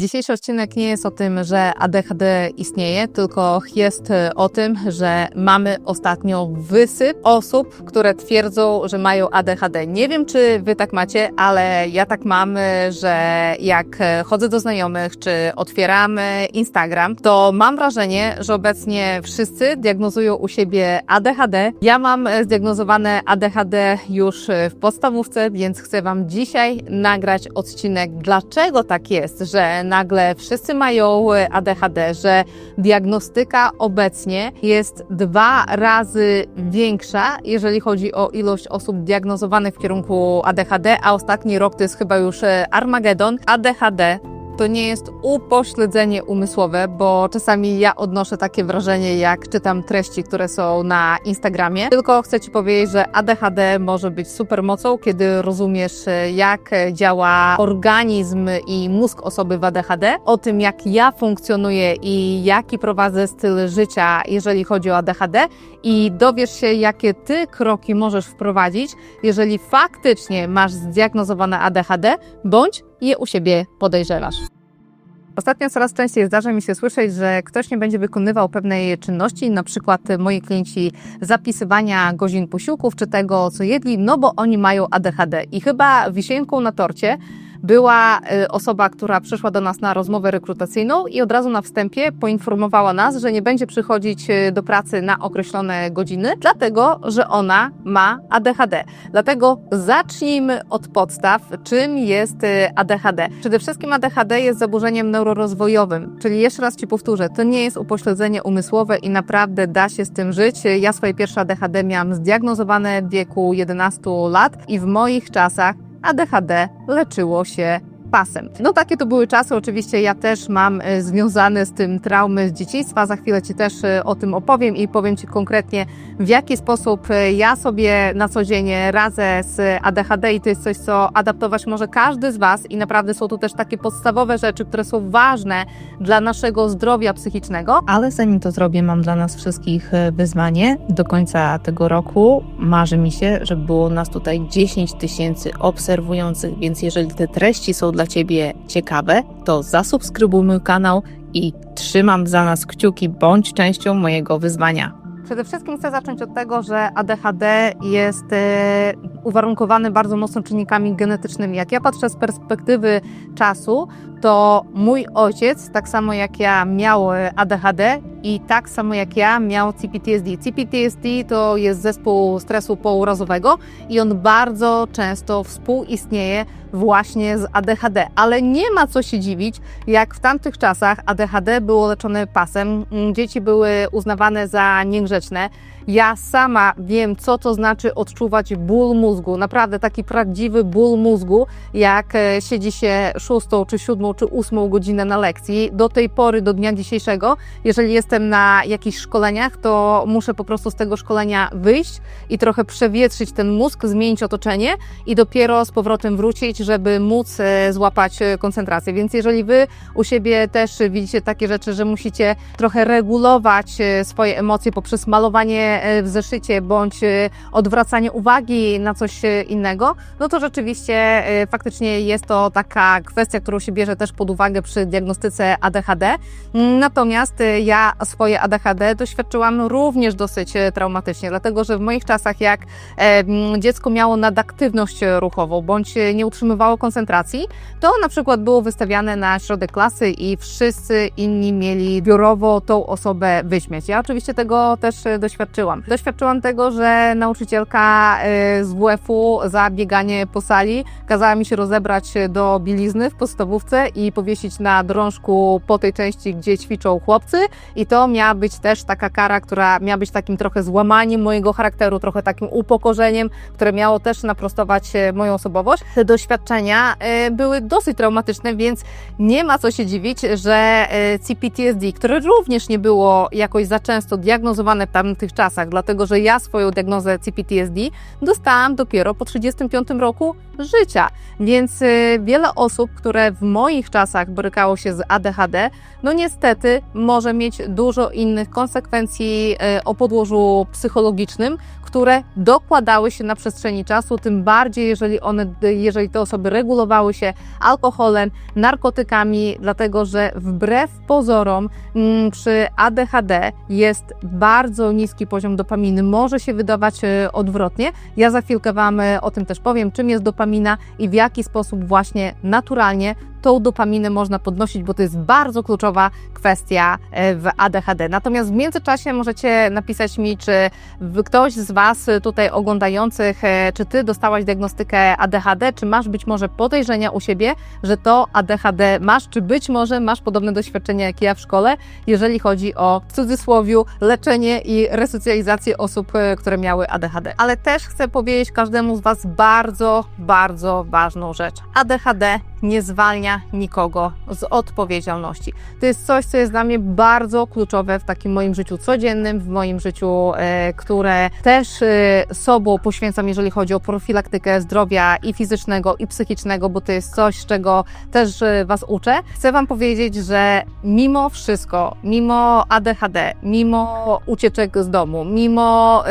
Dzisiejszy odcinek nie jest o tym, że ADHD istnieje, tylko jest o tym, że mamy ostatnio wysyp osób, które twierdzą, że mają ADHD. Nie wiem, czy wy tak macie, ale ja tak mam, że jak chodzę do znajomych, czy otwieramy Instagram, to mam wrażenie, że obecnie wszyscy diagnozują u siebie ADHD. Ja mam zdiagnozowane ADHD już w podstawówce, więc chcę wam dzisiaj nagrać odcinek, dlaczego tak jest, że nagle wszyscy mają ADHD, że diagnostyka obecnie jest dwa razy większa, jeżeli chodzi o ilość osób diagnozowanych w kierunku ADHD, a ostatni rok to jest chyba już Armagedon. ADHD to nie jest upośledzenie umysłowe, bo czasami ja odnoszę takie wrażenie, jak czytam treści, które są na Instagramie. Tylko chcę Ci powiedzieć, że ADHD może być super mocą, kiedy rozumiesz, jak działa organizm i mózg osoby w ADHD, o tym, jak ja funkcjonuję i jaki prowadzę styl życia, jeżeli chodzi o ADHD, i dowiesz się, jakie Ty kroki możesz wprowadzić, jeżeli faktycznie masz zdiagnozowane ADHD, bądź je u siebie podejrzewasz. Ostatnio coraz częściej zdarza mi się słyszeć, że ktoś nie będzie wykonywał pewnej czynności, na przykład moi klienci zapisywania godzin posiłków czy tego, co jedli, no bo oni mają ADHD. I chyba wisienką na torcie była y, osoba, która przyszła do nas na rozmowę rekrutacyjną i od razu na wstępie poinformowała nas, że nie będzie przychodzić y, do pracy na określone godziny, dlatego że ona ma ADHD. Dlatego zacznijmy od podstaw, czym jest y, ADHD. Przede wszystkim ADHD jest zaburzeniem neurorozwojowym, czyli jeszcze raz Ci powtórzę, to nie jest upośledzenie umysłowe i naprawdę da się z tym żyć. Ja swoje pierwsze ADHD miałam zdiagnozowane w wieku 11 lat i w moich czasach ADHD leczyło się pasem. No takie to były czasy, oczywiście ja też mam e, związane z tym traumy z dzieciństwa, za chwilę Ci też e, o tym opowiem i powiem Ci konkretnie w jaki sposób e, ja sobie na co dzień radzę z ADHD i to jest coś, co adaptować może każdy z Was i naprawdę są tu też takie podstawowe rzeczy, które są ważne dla naszego zdrowia psychicznego. Ale zanim to zrobię, mam dla nas wszystkich wyzwanie. Do końca tego roku marzy mi się, żeby było nas tutaj 10 tysięcy obserwujących, więc jeżeli te treści są dla Ciebie ciekawe, to zasubskrybuj mój kanał i trzymam za nas kciuki, bądź częścią mojego wyzwania. Przede wszystkim chcę zacząć od tego, że ADHD jest e, uwarunkowany bardzo mocno czynnikami genetycznymi. Jak ja patrzę z perspektywy czasu, to mój ojciec, tak samo jak ja, miał ADHD i tak samo jak ja, miał CPTSD. CPTSD to jest zespół stresu pourazowego i on bardzo często współistnieje właśnie z ADHD. Ale nie ma co się dziwić, jak w tamtych czasach ADHD było leczone pasem, dzieci były uznawane za niegrzeczne. Ja sama wiem, co to znaczy odczuwać ból mózgu, naprawdę taki prawdziwy ból mózgu, jak e, siedzi się szóstą, czy siódmą, czy ósmą godzinę na lekcji. Do tej pory, do dnia dzisiejszego, jeżeli jestem na jakichś szkoleniach, to muszę po prostu z tego szkolenia wyjść i trochę przewietrzyć ten mózg, zmienić otoczenie i dopiero z powrotem wrócić, żeby móc e, złapać e, koncentrację. Więc jeżeli Wy u siebie też widzicie takie rzeczy, że musicie trochę regulować swoje emocje poprzez malowanie E, w zeszycie bądź e, odwracanie uwagi na coś e, innego, no to rzeczywiście faktycznie jest to taka kwestia, którą się bierze też pod uwagę przy diagnostyce ADHD. Natomiast ja swoje ADHD doświadczyłam również dosyć traumatycznie, dlatego że w moich czasach, jak dziecko miało nadaktywność ruchową bądź nie utrzymywało koncentracji, to na przykład było wystawiane na środek klasy i wszyscy inni mieli biurowo tą osobę wyśmieć. Ja oczywiście tego też doświadczyłam doświadczyłam. Doświadczyłam tego, że nauczycielka y, z WF-u za bieganie po sali kazała mi się rozebrać do bielizny w podstawówce i powiesić na drążku po tej części, gdzie ćwiczą chłopcy i to miała być też taka kara, która miała być takim trochę złamaniem mojego charakteru, trochę takim upokorzeniem, które miało też naprostować y, moją osobowość. Te doświadczenia y, były dosyć traumatyczne, więc nie ma co się dziwić, że CPTSD, które również nie było jakoś za często diagnozowane w tamtych czasach, czasach, dlatego że ja swoją diagnozę CPTSD dostałam dopiero po 35 roku życia. Więc y, wiele osób, które w moich czasach borykało się z ADHD, no niestety może mieć dużo innych konsekwencji y, o podłożu psychologicznym, które dokładały się na przestrzeni czasu, tym bardziej jeżeli one, jeżeli te osoby regulowały się alkoholem, narkotykami, dlatego że wbrew pozorom mm, przy ADHD jest bardzo niski poziom dopaminy. Może się wydawać e, odwrotnie. Ja za chwilkę Wam e, o tym też powiem, czym jest dopamina i w jaki sposób właśnie naturalnie tą dopaminę można podnosić, bo to jest bardzo kluczowa kwestia e, w ADHD. Natomiast w międzyczasie możecie napisać mi, czy ktoś z Was tutaj oglądających, e, czy Ty dostałaś diagnostykę ADHD, czy masz być może podejrzenia u siebie, że to ADHD masz, czy być może masz podobne doświadczenie jak ja w szkole, jeżeli chodzi o w cudzysłowiu leczenie i resocjalizację osób, e, które miały ADHD. Ale też chcę powiedzieć każdemu z Was bardzo, bardzo ważną rzecz. ADHD nie zwalnia nikogo z odpowiedzialności. To jest coś, co jest dla mnie bardzo kluczowe w takim moim życiu codziennym, w moim życiu, e, które też e, sobą poświęcam, jeżeli chodzi o profilaktykę zdrowia i fizycznego, i psychicznego, bo to jest coś, czego też e, Was uczę. Chcę Wam powiedzieć, że mimo wszystko, mimo ADHD, mimo ucieczek z domu, mimo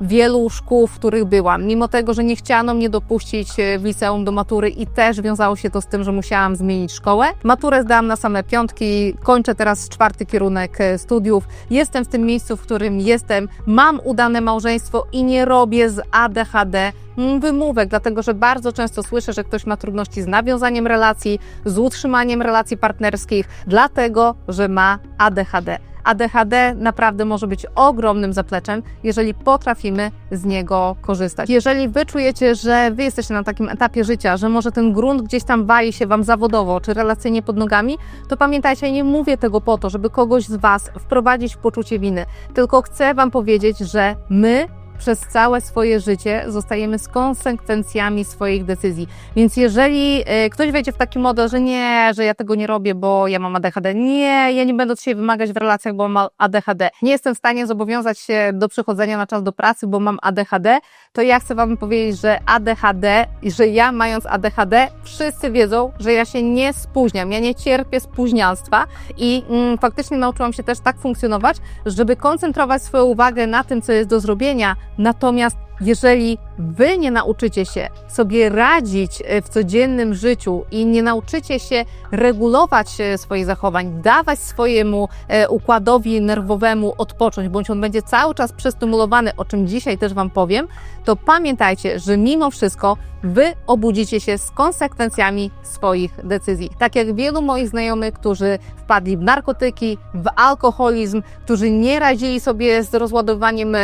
wielu szkół, w których byłam, mimo tego, że nie chciano mnie dopuścić w liceum do matury i też wiązało się to z tym, że musiałam zmienić szkołę. Maturę zdałam na same piątki, kończę teraz czwarty kierunek e, studiów. Jestem w tym miejscu, w którym jestem, mam udane małżeństwo i nie robię z ADHD mm, wymówek, dlatego że bardzo często słyszę, że ktoś ma trudności z nawiązaniem relacji, z utrzymaniem relacji partnerskich, dlatego że ma ADHD. ADHD naprawdę może być ogromnym zapleczem, jeżeli potrafimy z niego korzystać. Jeżeli wy czujecie, że wy jesteście na takim etapie życia, że może ten grunt gdzieś tam wali się wam zawodowo czy relacyjnie pod nogami, to pamiętajcie, nie mówię tego po to, żeby kogoś z was wprowadzić w poczucie winy, tylko chcę wam powiedzieć, że my przez całe swoje życie zostajemy z konsekwencjami swoich decyzji. Więc jeżeli e, ktoś wejdzie w taki model, że nie, że ja tego nie robię, bo ja mam ADHD, nie, ja nie będę od siebie wymagać w relacjach, bo mam ADHD, nie jestem w stanie zobowiązać się do przychodzenia na czas do pracy, bo mam ADHD, to ja chcę Wam powiedzieć, że ADHD, że ja mając ADHD, wszyscy wiedzą, że ja się nie spóźniam, ja nie cierpię spóźnialstwa i mm, faktycznie nauczyłam się też tak funkcjonować, żeby koncentrować swoją uwagę na tym, co jest do zrobienia, Natomiast jeżeli wy nie nauczycie się sobie radzić e, w codziennym życiu i nie nauczycie się regulować e, swoich zachowań, dawać swojemu e, układowi nerwowemu odpocząć, bądź on będzie cały czas przestymulowany, o czym dzisiaj też Wam powiem, to pamiętajcie, że mimo wszystko Wy obudzicie się z konsekwencjami swoich decyzji. Tak jak wielu moich znajomych, którzy wpadli w narkotyki, w alkoholizm, którzy nie radzili sobie z rozładowaniem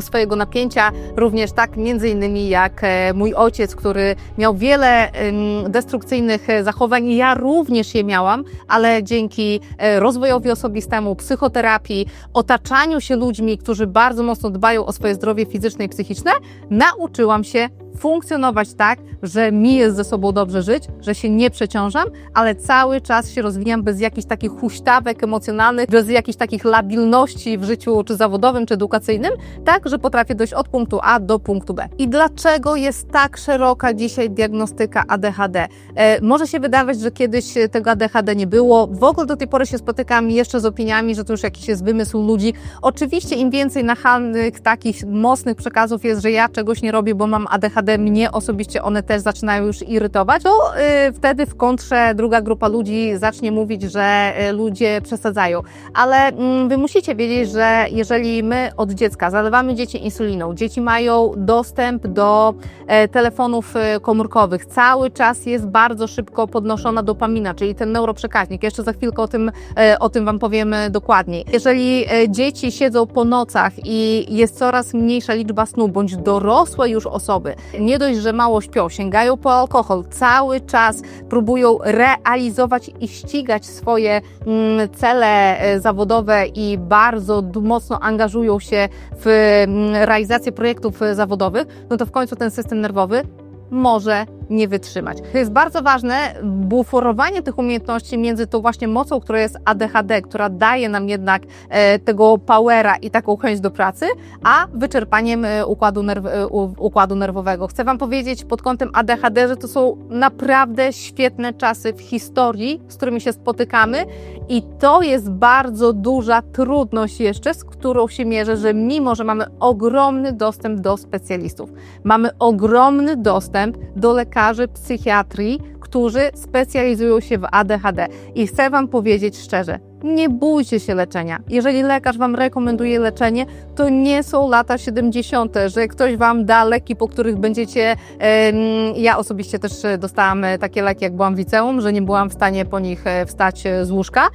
swojego napięcia, również tak między innymi jak e, mój ojciec, który miał wiele destrukcyjnych e, zachowań. Ja również je miałam, ale dzięki e, rozwojowi osobistemu, psychoterapii, otaczaniu się ludźmi, którzy bardzo mocno dbają o swoje zdrowie fizyczne i psychiczne, nauczyłam się funkcjonować tak, że mi jest ze sobą dobrze żyć, że się nie przeciążam, ale cały czas się rozwijam bez jakichś takich huśtawek emocjonalnych, bez jakichś takich labilności w życiu czy zawodowym, czy edukacyjnym, tak, że potrafię dojść od punktu A do punktu B. I dlaczego jest tak szeroka dzisiaj diagnostyka ADHD? E, może się wydawać, że kiedyś tego ADHD nie było. W ogóle do tej pory się spotykam jeszcze z opiniami, że to już jakiś jest wymysł ludzi. Oczywiście im więcej nachalnych, takich mocnych przekazów jest, że ja czegoś nie robię, bo mam ADHD, mnie osobiście one też zaczynają już irytować, to y, wtedy w kontrze druga grupa ludzi zacznie mówić, że y, ludzie przesadzają. Ale y, wy musicie wiedzieć, że jeżeli my od dziecka zalewamy dzieci insuliną, dzieci mają dostęp do e, telefonów e, komórkowych, cały czas jest bardzo szybko podnoszona dopamina, czyli ten neuroprzekaźnik. Jeszcze za chwilkę o tym, e, o tym Wam powiem dokładniej. Jeżeli dzieci siedzą po nocach i jest coraz mniejsza liczba snu, bądź dorosłe już osoby nie dość, że mało śpią, sięgają po alkohol, cały czas próbują realizować i ścigać swoje mm, cele zawodowe i bardzo mocno angażują się w mm, realizację projektów zawodowych, no to w końcu ten system nerwowy może nie wytrzymać. To jest bardzo ważne, buforowanie tych umiejętności między tą właśnie mocą, która jest ADHD, która daje nam jednak e, tego powera i taką chęć do pracy, a wyczerpaniem e, układu, nerw, e, układu nerwowego. Chcę Wam powiedzieć pod kątem ADHD, że to są naprawdę świetne czasy w historii, z którymi się spotykamy i to jest bardzo duża trudność jeszcze, z którą się mierzę, że mimo, że mamy ogromny dostęp do specjalistów, mamy ogromny dostęp do lekarzy psychiatrii, którzy specjalizują się w ADHD. I chcę Wam powiedzieć szczerze, nie bójcie się leczenia. Jeżeli lekarz Wam rekomenduje leczenie, to nie są lata 70., że ktoś Wam da leki, po których będziecie. ja osobiście też dostałam e, takie leki, jak byłam w liceum, że nie byłam w stanie po nich e, wstać e, z łóżka.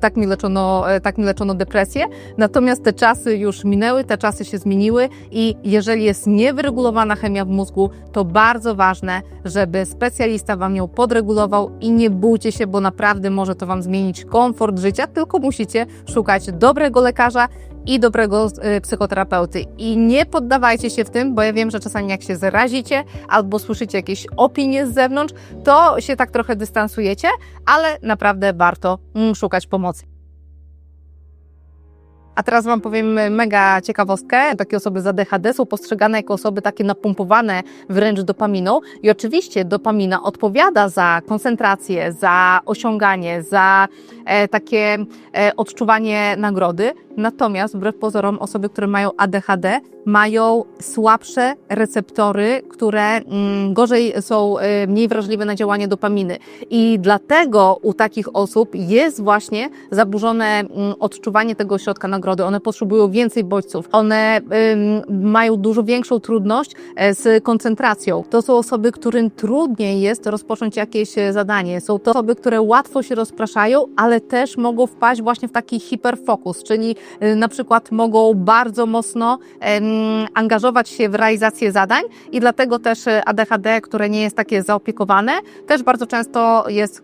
Tak mi leczono, tak mi leczono depresję. Natomiast te czasy już minęły, te czasy się zmieniły i jeżeli jest niewyregulowana chemia w mózgu, to bardzo ważne, żeby specjalista Wam ją podregulował i nie bójcie się, bo naprawdę może to Wam zmienić komfort życia, tylko musicie szukać dobrego lekarza i dobrego e, psychoterapeuty. I nie poddawajcie się w tym, bo ja wiem, że czasami jak się zarazicie albo słyszycie jakieś opinie z zewnątrz, to się tak trochę dystansujecie, ale naprawdę warto mm, szukać pomocy. A teraz Wam powiem mega ciekawostkę. Takie osoby z ADHD są postrzegane jako osoby takie napompowane wręcz dopaminą. I oczywiście dopamina odpowiada za koncentrację, za osiąganie, za takie e, odczuwanie nagrody. Natomiast wbrew pozorom osoby, które mają ADHD mają słabsze receptory, które mm, gorzej są e, mniej wrażliwe na działanie dopaminy. I dlatego u takich osób jest właśnie zaburzone mm, odczuwanie tego środka nagrody. One potrzebują więcej bodźców. One mają dużo większą trudność e, z koncentracją. To są osoby, którym trudniej jest rozpocząć jakieś e, zadanie. Są to osoby, które łatwo się rozpraszają, ale też mogą wpaść właśnie w taki hiperfokus, czyli y, na przykład mogą bardzo mocno angażować się w realizację zadań i dlatego też e, ADHD, które nie jest takie zaopiekowane, też bardzo często jest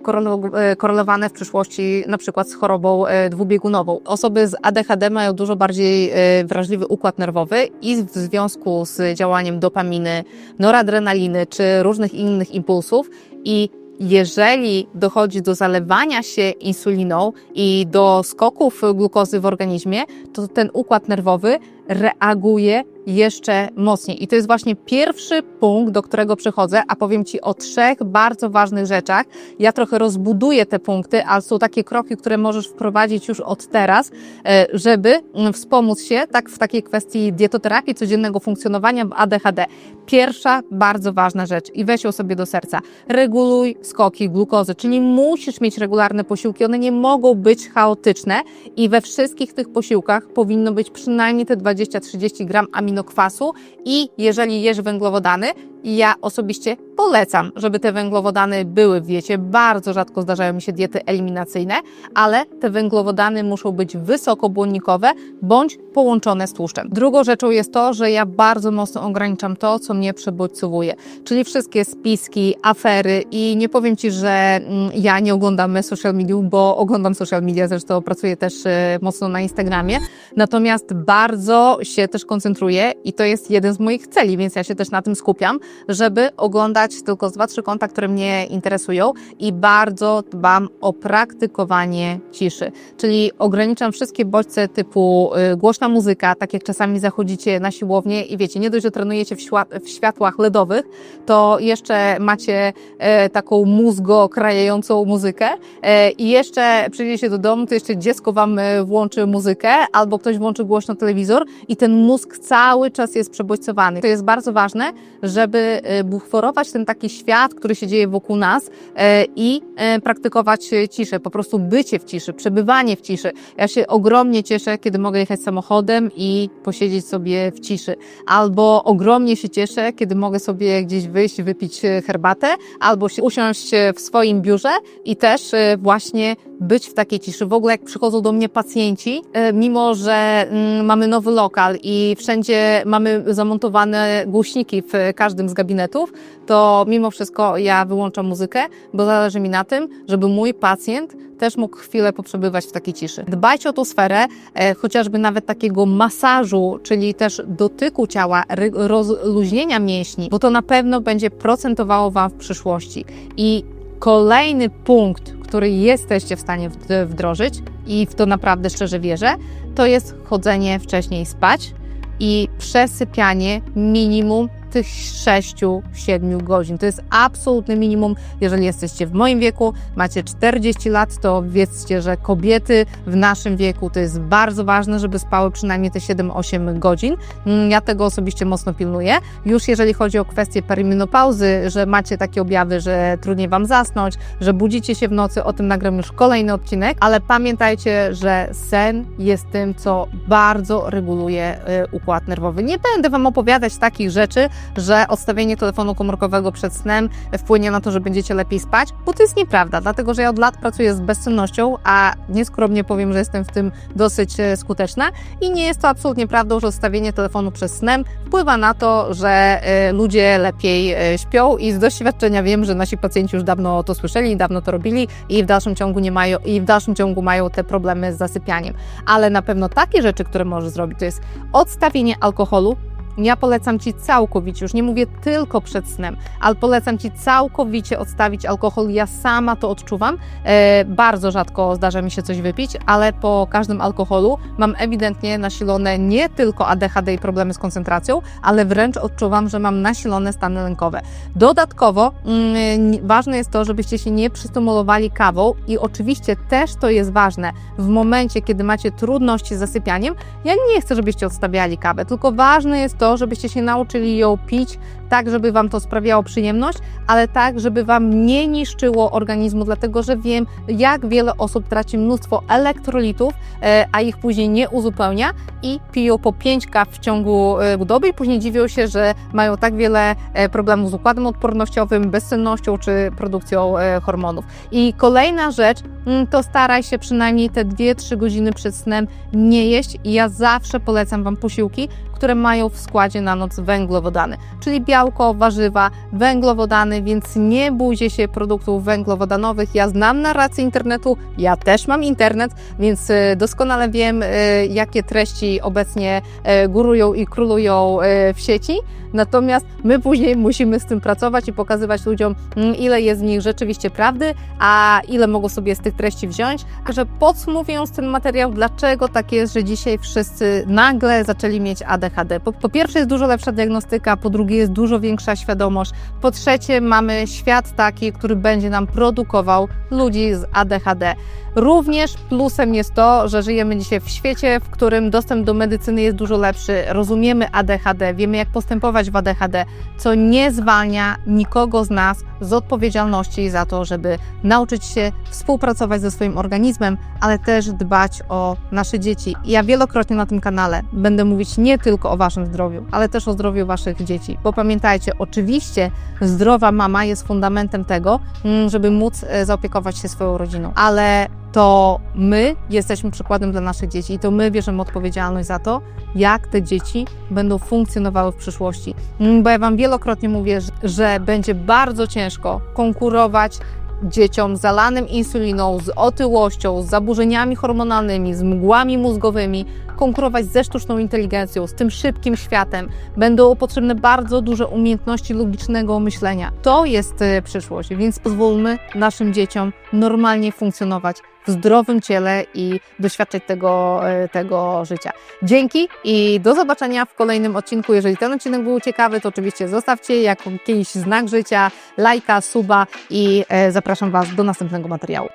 e, korelowane w przyszłości na przykład z chorobą dwubiegunową. Osoby z ADHD mają dużo bardziej wrażliwy układ nerwowy i w związku z działaniem dopaminy, noradrenaliny czy różnych innych impulsów i jeżeli dochodzi do zalewania się insuliną i do skoków glukozy w organizmie, to ten układ nerwowy reaguje jeszcze mocniej. I to jest właśnie pierwszy punkt, do którego przychodzę, a powiem Ci o trzech bardzo ważnych rzeczach. Ja trochę rozbuduję te punkty, ale są takie kroki, które możesz wprowadzić już od teraz, e, żeby mm, wspomóc się tak w takiej kwestii dietoterapii, codziennego funkcjonowania w ADHD. Pierwsza bardzo ważna rzecz i weź ją sobie do serca. Reguluj skoki glukozy, czyli musisz mieć regularne posiłki. One nie mogą być chaotyczne i we wszystkich tych posiłkach powinno być przynajmniej te 20-30 gram aminokwasu i jeżeli jesz węglowodany, ja osobiście polecam, żeby te węglowodany były w diecie. Bardzo rzadko zdarzają mi się diety eliminacyjne, ale te węglowodany muszą być wysokobłonnikowe bądź połączone z tłuszczem. Drugą rzeczą jest to, że ja bardzo mocno ograniczam to, co mnie przebodźcowuje, czyli wszystkie spiski, afery i nie powiem Ci, że mm, ja nie oglądam social mediów, bo oglądam social media, zresztą pracuję też e, mocno na Instagramie, natomiast bardzo się też koncentruję i to jest jeden z moich celi, więc ja się też na tym skupiam, żeby oglądać tylko z dwa, trzy konta, które mnie interesują i bardzo dbam o praktykowanie ciszy. Czyli ograniczam wszystkie bodźce typu y, głośna muzyka, tak jak czasami zachodzicie na siłownię i wiecie, nie dość, że trenujecie w, świat, w światłach LEDowych, to jeszcze macie e, taką mózgo krajającą muzykę e, i jeszcze przyjdziecie do domu, to jeszcze dziecko wam e, włączy muzykę albo ktoś włączy głośno telewizor i ten mózg cały czas jest przebodźcowany. To jest bardzo ważne, żeby e, buforować ten taki świat, który się dzieje wokół nas e, i e, praktykować ciszę, po prostu bycie w ciszy, przebywanie w ciszy. Ja się ogromnie cieszę, kiedy mogę jechać samochodem i posiedzieć sobie w ciszy. Albo ogromnie się cieszę, kiedy mogę sobie gdzieś wyjść, wypić herbatę, albo usiąść w swoim biurze i też właśnie być w takiej ciszy. W ogóle jak przychodzą do mnie pacjenci, mimo że mm, mamy nowy lokal i wszędzie mamy zamontowane głośniki w każdym z gabinetów, to mimo wszystko ja wyłączam muzykę, bo zależy mi na tym, żeby mój pacjent też mógł chwilę poprzebywać w takiej ciszy. Dbajcie o tą sferę, e, chociażby nawet takiego masażu, czyli też dotyku ciała, rozluźnienia mięśni, bo to na pewno będzie procentowało Wam w przyszłości. I kolejny punkt, który jesteście w stanie wd- wdrożyć i w to naprawdę szczerze wierzę, to jest chodzenie wcześniej spać i przesypianie minimum tych 6-7 godzin. To jest absolutne minimum, jeżeli jesteście w moim wieku, macie 40 lat, to wiedzcie, że kobiety w naszym wieku to jest bardzo ważne, żeby spały przynajmniej te 7-8 godzin. Mm, Ja tego osobiście mocno pilnuję. Już jeżeli chodzi o kwestię perimenopauzy, że macie takie objawy, że trudniej Wam zasnąć, że budzicie się w nocy, o tym nagram już kolejny odcinek, ale pamiętajcie, że sen jest tym, co bardzo reguluje y, układ nerwowy. Nie będę Wam opowiadać takich rzeczy, że odstawienie telefonu komórkowego przed snem wpłynie na to, że będziecie lepiej spać, bo to jest nieprawda, dlatego że ja od lat pracuję z bezsennością, a nieskromnie powiem, że jestem w tym dosyć e, skuteczna i nie jest to absolutnie prawdą, że odstawienie telefonu przed snem wpływa na to, że e, ludzie lepiej e, śpią i z doświadczenia wiem, że nasi pacjenci już dawno to słyszeli, dawno to robili i w dalszym ciągu nie mają i w dalszym ciągu mają te problemy z zasypianiem. Ale na pewno takie rzeczy, które możesz zrobić, to jest odstawienie alkoholu, ja polecam Ci całkowicie, już nie mówię tylko przed snem, ale polecam Ci całkowicie odstawić alkohol. Ja sama to odczuwam. E, bardzo rzadko zdarza mi się coś wypić, ale po każdym alkoholu mam ewidentnie nasilone nie tylko ADHD i problemy z koncentracją, ale wręcz odczuwam, że mam nasilone stany lękowe. Dodatkowo mm, ważne jest to, żebyście się nie przystymulowali kawą i oczywiście też to jest ważne w momencie, kiedy macie trudności z zasypianiem. Ja nie chcę, żebyście odstawiali kawę, tylko ważne jest to, żebyście się nauczyli ją pić tak, żeby Wam to sprawiało przyjemność, ale tak, żeby Wam nie niszczyło organizmu, dlatego że wiem, jak wiele osób traci mnóstwo elektrolitów, e, a ich później nie uzupełnia i piją po 5 kaw w ciągu e, doby i później dziwią się, że mają tak wiele e, problemów z układem odpornościowym, bezsennością czy produkcją hormonów. I kolejna rzecz, mm, to staraj się przynajmniej te 2-3 godziny przed snem nie jeść ja zawsze polecam Wam posiłki, które mają w składzie na noc węglowodany, czyli białko, warzywa, węglowodany, więc nie bójcie się produktów węglowodanowych. Ja znam narrację internetu, ja też mam internet, więc e, doskonale wiem, e, jakie treści obecnie e, górują i królują w sieci. Natomiast my później musimy z tym pracować i pokazywać ludziom, mm, ile jest w nich rzeczywiście prawdy, a ile mogą sobie z tych treści wziąć. Także podsumowując ten materiał, dlaczego tak jest, że dzisiaj wszyscy nagle zaczęli mieć ADHD? Po, po pierwsze jest dużo lepsza diagnostyka, po drugie jest dużo większa świadomość, po trzecie mamy świat taki, który będzie nam produkował ludzi z ADHD. Również plusem jest to, że żyjemy dzisiaj w świecie, w którym dostęp do medycyny jest dużo lepszy. Rozumiemy ADHD, wiemy jak postępować w ADHD, co nie zwalnia nikogo z nas z odpowiedzialności za to, żeby nauczyć się współpracować ze swoim organizmem, ale też dbać o nasze dzieci. Ja wielokrotnie na tym kanale będę mówić nie tylko o Waszym zdrowiu, ale też o zdrowiu Waszych dzieci. Bo pamiętajcie, oczywiście zdrowa mama jest fundamentem tego, mm, żeby móc e, zaopiekować się swoją rodziną, ale to my jesteśmy przykładem dla naszych dzieci i to my bierzemy odpowiedzialność za to, jak te dzieci będą funkcjonowały w przyszłości. Mm, Bo ja Wam wielokrotnie mówię, że będzie bardzo ciężko konkurować dzieciom zalanym insuliną, z otyłością, z zaburzeniami hormonalnymi, z mgłami mózgowymi, konkurować ze sztuczną inteligencją, z tym szybkim światem. Będą potrzebne bardzo duże umiejętności logicznego myślenia. To jest e, przyszłość, więc pozwólmy naszym dzieciom normalnie funkcjonować w zdrowym ciele i doświadczać tego, e, tego życia. Dzięki i do zobaczenia w kolejnym odcinku. Jeżeli ten odcinek był ciekawy, to oczywiście zostawcie jakiś znak życia, lajka, suba i e, zapraszam Was do następnego materiału.